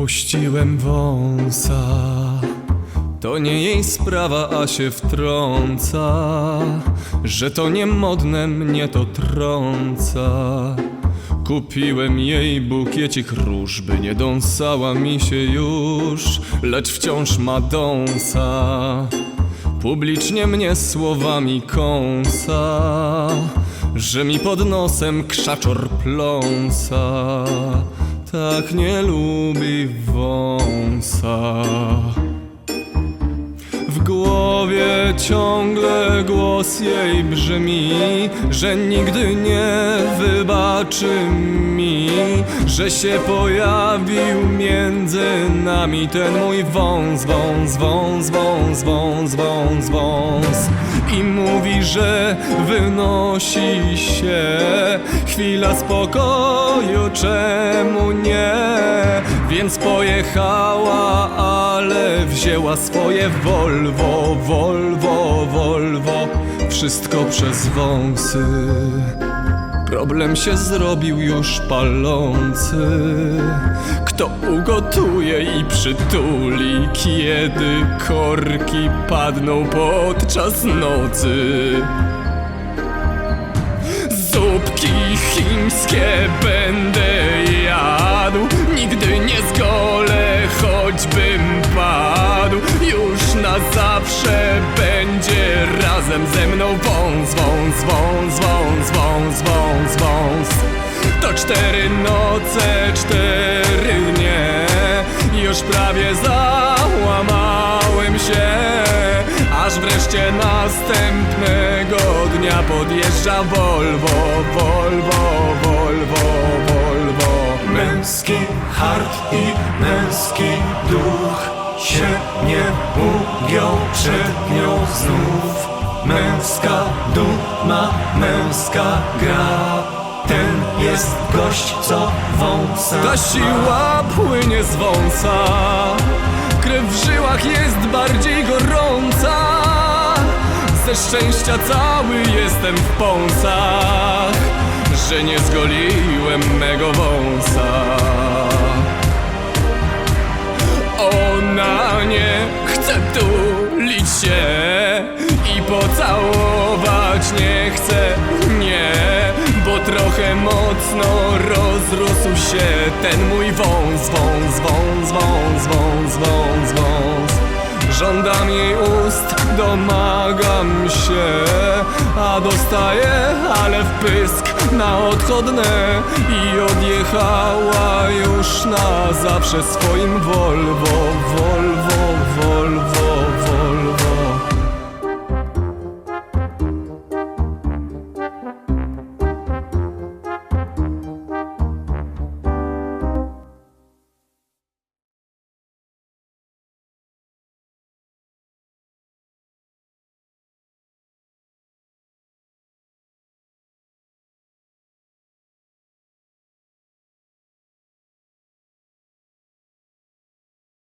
Puściłem wąsa. To nie jej sprawa, a się wtrąca Że to niemodne mnie to trąca. Kupiłem jej bukiecik róż, by nie dąsała mi się już Lecz wciąż ma dąsa. Publicznie mnie słowami kąsa Że mi pod nosem krzaczor pląsa Tak nie lubi wąsa w głowie ciągle głos jej brzmi, że nigdy nie wybaczy mi, że się pojawił między nami ten mój wąs, wąs, wąs, wąs, wąs, wąs, wąs. I mówi, że wynosi się chwila spokoju, czemu nie? Więc pojechała, ale wzięła swoje Volvo, Volvo, Volvo. Wszystko przez wąsy. Problem się zrobił już palący. Kto ugotuje i przytuli Kiedy korki padną podczas nocy Zupki chińskie będę jadł. Nigdy nie zgolę, choćbym padł. Już na zawsze będzie razem ze mną. Wąs, wąs, wąs, wąs, wąs, wąs, wąs. To cztery noce, cztery dnie. Już prawie załamałem się. Aż wreszcie następnego dnia podjeżdża Volvo, Volvo, Volvo, Volvo Męski hart i męski duch się nie ugiął przed nią znów. Męska duma, męska gra. Ten jest gość, co wąsa. Ta siła płynie z wąsa Krew w żyłach jest bardziej gorąca Ze szczęścia cały jestem w pąsach Że nie zgoliłem mego wąsa Ona nie chce tulić się i pocałować nie chce, nie, bo trochę mocno rozrósł się ten mój wąs, wąs, wąs, wąs, wąs, wąs, wąs. Żądam jej ust, domagam się, a dostaję, ale w pysk na odchodne i odjechała już na zawsze swoim Volvo, Volvo, Volvo.